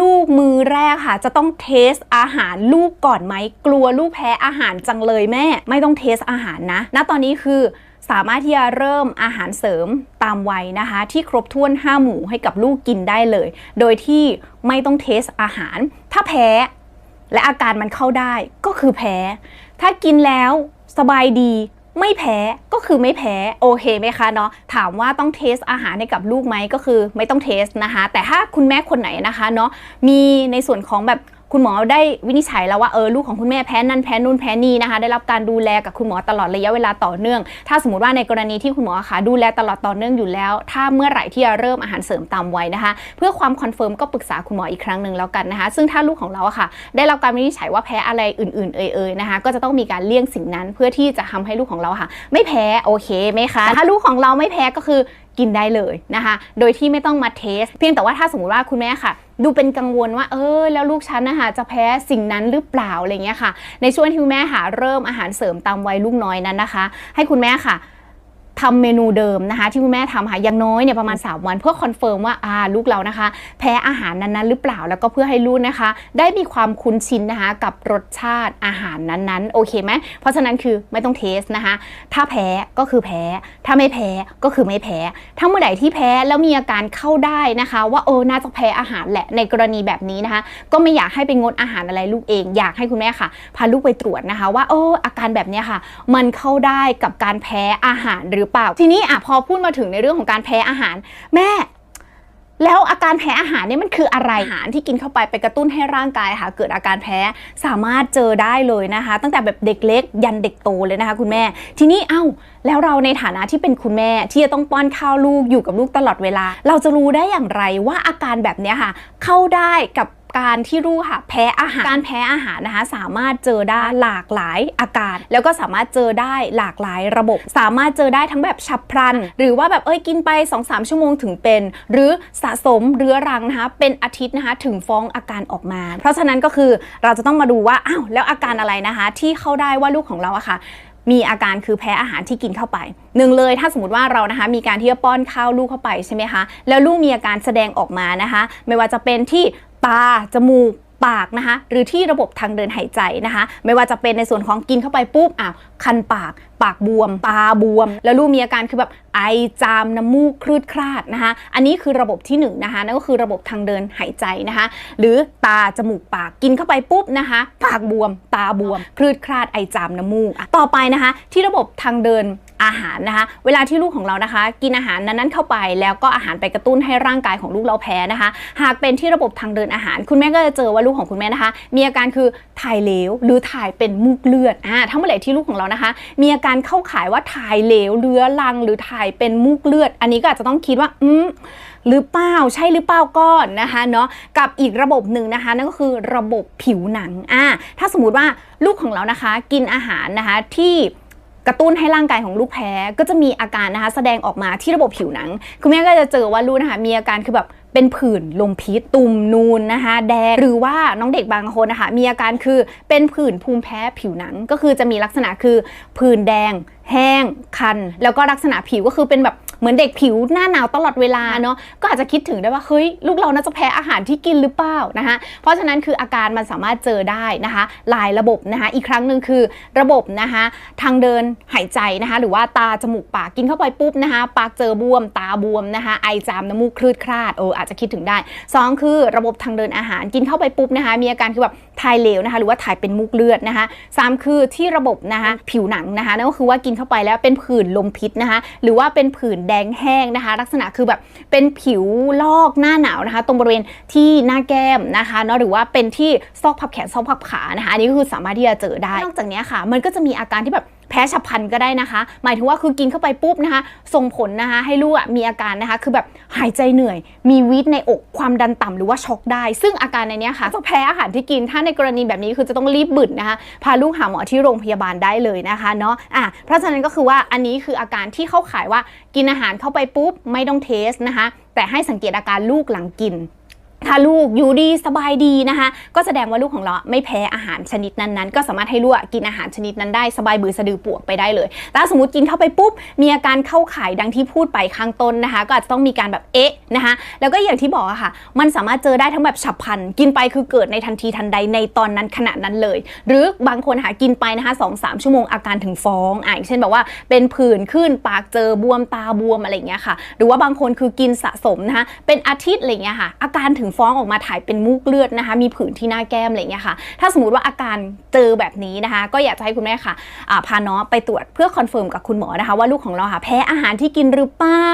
ลูกมือแรกค่ะ จะต้องเทสอาหารลูกก่อนไหมกลัวลูกแพ้อาหารจังเลยแม่ ไม่ต้องเทสอาหารนะณตอนนี้คือสามารถที่จะเริ่มอาหารเสริมตามวัยนะคะ ที่ครบถ้วน 5 หมู่ให้กับลูกกินได้เลย โดยที่ไม่ต้องเทสอาหาร ถ้าแพ้และอาการมันเข้าได้ก็คือแพ้ ถ้ากินแล้วสบายดี ไม่แพ้ก็คือไม่แพ้โอเคไหมคะเนาะถามว่าต้องเทสอาหารให้กับลูกไหมก็คือไม่ต้องเทสนะคะ แต่ถ้าคุณแม่คนไหนนะคะเนาะมีในส่วนของแบบ คุณหมอได้วินิจฉัยแล้วว่าเออลูกของคุณแม่แพ้นั่นแพ้นู่นแพ้นี่นะคะ ได้รับการดูแลกับคุณหมอตลอดระยะเวลาต่อเนื่อง ถ้าสมมติว่าในกรณีที่คุณหมอคะดูแลตลอดต่อเนื่องอยู่แล้ว ถ้าเมื่อไหร่ที่จะเริ่มอาหารเสริมตามวัยนะคะ เพื่อความคอนเฟิร์มก็ปรึกษาคุณหมออีกครั้งหนึ่งแล้วกันนะคะ ซึ่งถ้าลูกของเราอะค่ะ ได้รับการวินิจฉัยว่าแพ้อะไรอื่นๆ เอ่ยๆนะคะ ก็จะต้องมีการเลี่ยงสิ่งนั้นเพื่อที่จะทำให้ลูกของเราค่ะ ไม่แพ้โอเคไหมคะถ้าลูกของเราไม่แพ้ก็คือ กินได้เลยนะคะ โดยที่ไม่ต้องมาเทส เพียงแต่ว่าถ้าสมมติว่าคุณแม่ค่ะ ดูเป็นกังวลว่าเออแล้วลูกฉันนะคะจะแพ้สิ่งนั้นหรือเปล่าอะไรเงี้ยค่ะ ในช่วงที่คุณแม่หาเริ่มอาหารเสริมตามวัยลูกน้อยนั้นนะคะ ให้คุณแม่ค่ะ ทำเมนูเดิมนะคะ ที่คุณแม่ทำค่ะอย่างน้อยเนี่ยประมาณ 3 วันเพื่อคอนเฟิร์มว่าอ่าลูกเรานะคะ แพ้อาหารนั้นๆหรือเปล่าแล้วก็เพื่อให้ลูกนะคะ ได้มีความคุ้นชินนะคะกับรสชาติอาหารนั้นๆโอเคไหมเพราะฉะนั้นคือไม่ต้องเทสนะคะ ถ้าแพ้ก็คือแพ้ ถ้าไม่แพ้ก็คือไม่แพ้ถ้าเมื่อใดที่แพ้แล้วมีอาการเข้าได้นะคะ ว่าเออน่าจะแพ้อาหารแหละในกรณีแบบนี้นะคะ ก็ไม่อยากให้ไปงดอาหารอะไรลูกเองอยากให้คุณแม่ค่ะ พาลูกไปตรวจนะคะ ว่าเอออาการแบบเนี้ยค่ะ มันเข้าได้กับการแพ้อาหารหรือเปล่า ทีนี้อะพอพูดมาถึงในเรื่องของการแพ้อาหาร แม่แล้วอาการแพ้อาหารเนี่ยมันคืออะไรอาหารที่กินเข้าไปไปกระตุ้นให้ร่างกายค่ะ เกิดอาการแพ้สามารถเจอได้เลยนะคะ ตั้งแต่แบบเด็กเล็ก ยันเด็กโตเลยนะคะ คุณแม่ ทีนี้เอ้าแล้วเราในฐานะที่เป็นคุณแม่ที่จะต้องป้อนข้าวลูกอยู่กับลูกตลอดเวลา เราจะรู้ได้อย่างไรว่าอาการแบบนี้ค่ะ เข้าได้กับ การที่ลูกค่ะแพ้อาหาร การแพ้อาหารนะคะ สามารถเจอได้หลากหลายอาการ แล้วก็สามารถเจอได้หลากหลายระบบ สามารถเจอได้ทั้งแบบฉับพลัน หรือว่าแบบเอ้ยกินไป 2-3 ชั่วโมงถึงเป็น หรือสะสมเรื้อรังนะคะเป็นอาทิตย์นะคะถึงฟ้องอาการออกมา เพราะฉะนั้นก็คือเราจะต้องมาดูว่าอ้าวแล้วอาการอะไรนะคะ ที่เข้าได้ว่าลูกของเราอะค่ะมีอาการคือแพ้อาหารที่กินเข้าไปหนึ่งเลยถ้าสมมติว่าเรานะคะมีการที่จะป้อนข้าวลูกเข้าไปใช่ไหมคะแล้วลูกมีอาการแสดงออกมานะคะ ไม่ว่าจะเป็นที่ ตา จมูกปากนะคะหรือที่ระบบทางเดินหายใจนะคะ ไม่ว่าจะเป็นในส่วนของกินเข้าไปปุ๊บอ้าวคันปาก ปากบวม ตาบวม แล้วลูกมีอาการคือแบบ ไอจามน้ำมูกคลืดคลาดนะคะ อันนี้คือระบบที่1นงนะคะนั่นก็คือระบบทางเดินหายใจนะคะ หรือตาจมูกปากกินเข้าไปปุ๊บนะคะ ปากบวม ตาบวม คลืดคลาดไอจามน้ำมูก ต่อไปนะคะ ที่ระบบทางเดินอาหารนะคะ เวลาที่ลูกของเรานะคะ กินอาหารนั้นๆเข้าไป แล้วก็อาหารไปกระตุ้นให้ร่างกายของลูกเราแพ้นะคะ หากเป็นที่ระบบทางเดินอาหาร คุณแม่ก็จะเจอว่าลูกของคุณแม่นะคะ มีอาการคือถ่ายเหลวหรือถ่ายเป็นมูกเลือดอ่าถ้าเมื่อไหร่ที่ลูกของเรานะคะ มีอาการเข้าข่ายว่าถ่ายเหลวเรื้อรังหรือถ่ายเป็นมูกเลือด อันนี้ก็อาจจะต้องคิดว่า อืมหรือเปล่าใช่หรือเปล่าก่อนนะคะเนาะกับอีกระบบหนึ่งนะคะ นั่นก็คือระบบผิวหนังอ่าถ้าสมมุติว่าลูกของเรานะคะ กินอาหารนะคะที่ กระตุ้นให้ร่างกายของลูกแพ้ก็จะมีอาการนะคะ แสดงออกมาที่ระบบผิวหนัง คุณแม่ก็จะเจอว่าลูกนะคะมีอาการคือแบบเป็นผื่นลมพิษตุ่มนูนนะคะแดงหรือว่าน้องเด็กบางคนนะคะมีอาการคือเป็นผื่นภูมิแพ้ผิวหนัง ก็คือจะมีลักษณะคือผื่นแดง แห้งคัน แล้วก็ลักษณะผิวก็คือเป็นแบบ เหมือนเด็กผิวหน้าหนาวตลอดเวลาเนาะก็อาจจะคิดถึงได้ว่าเฮ้ยลูกเราน่าจะแพ้อาหารที่กินหรือเปล่านะคะเพราะฉะนั้นคืออาการมันสามารถเจอได้นะคะ หลายระบบนะคะอีกครั้งหนึ่งคือระบบนะคะทางเดินหายใจนะคะหรือว่าตาจมูกปากกินเข้าไปปุ๊บนะคะปากเจอบวมตาบวมนะคะไอจามน้ำมูกคลืดคลาดเอออาจจะคิดถึงได้สองคือระบบทางเดินอาหารกินเข้าไปปุ๊บนะคะมีอาการคือแบบถ่ายเหลวนะคะหรือว่าถ่ายเป็นมูกเลือดนะคะสามคือที่ระบบนะคะผิวหนังนะคะนั่นก็คือว่ากินเข้าไปแล้วเป็นผื่นลมพิษนะคะหรือว่าเป็นผื่นแดงแห้งนะคะ ลักษณะคือแบบเป็นผิวลอกหน้าหนาวนะคะ ตรงบริเวณที่หน้าแก้มนะคะเนาะหรือว่าเป็นที่ซอกพับแขนซอกพับขานะคะ อันนี้ก็คือสามารถที่จะเจอได้นอกจากนี้ค่ะ มันก็จะมีอาการที่แบบ แพ้ฉับพลันก็ได้นะคะ หมายถึงว่าคือกินเข้าไปปุ๊บนะคะ ส่งผลนะคะ ให้ลูกอะมีอาการนะคะ คือแบบหายใจเหนื่อย มีวิตในอกความดันต่ำหรือว่าช็อกได้ ซึ่งอาการในนี้ค่ะจะแพ้อาหารที่กินถ้าในกรณีแบบนี้คือจะต้องรีบบึ่นนะคะ พาลูกหาหมอที่โรงพยาบาลได้เลยนะคะเนาะอะเพราะฉะนั้นก็คือว่าอันนี้คืออาการที่เข้าข่ายว่ากินอาหารเข้าไปปุ๊บไม่ต้องเทสนะคะ แต่ให้สังเกตอาการลูกหลังกิน ถ้าลูกอยู่ดีสบายดีนะคะก็แสดงว่าลูกของเราไม่แพ้อาหารชนิดนั้นๆ ก็สามารถให้ลูกกินอาหารชนิดนั้นได้สบายบือสะดือปวกไปได้เลยถ้าสมมติกินเข้าไปปุ๊บมีอาการเข้าข่ายดังที่พูดไปข้างต้นนะคะ ก็อาจจะต้องมีการแบบเอ๊ะนะคะแล้วก็อย่างที่บอกอะค่ะ มันสามารถเจอได้ทั้งแบบฉับพลันกินไปคือเกิดในทันทีทันใดในตอนนั้นขณะนั้นเลย หรือบางคนหากินไปนะคะสองสามชั่วโมงอาการถึงฟ้องอะอย่างเช่นแบบว่าเป็นผื่นขึ้นปากเจอบวมตาบวมอะไรอย่างเงี้ยค่ะ หรือว่าบางคนคือกินสะสมนะคะเป็นอาทิตย์อะไรอย่างเงี้ยค่ะ อาการถึงฟ้องออกมาถ่ายเป็นมูกเลือดนะคะ มีผื่นที่หน้าแก้มอะไรอย่างเงี้ยค่ะ ถ้าสมมติว่าอาการเจอแบบนี้นะคะ ก็อยากจะให้คุณแม่ค่ะพาน้องไปตรวจเพื่อคอนเฟิร์มกับคุณหมอนะคะ ว่าลูกของเราค่ะแพ้อาหารที่กินหรือเปล่า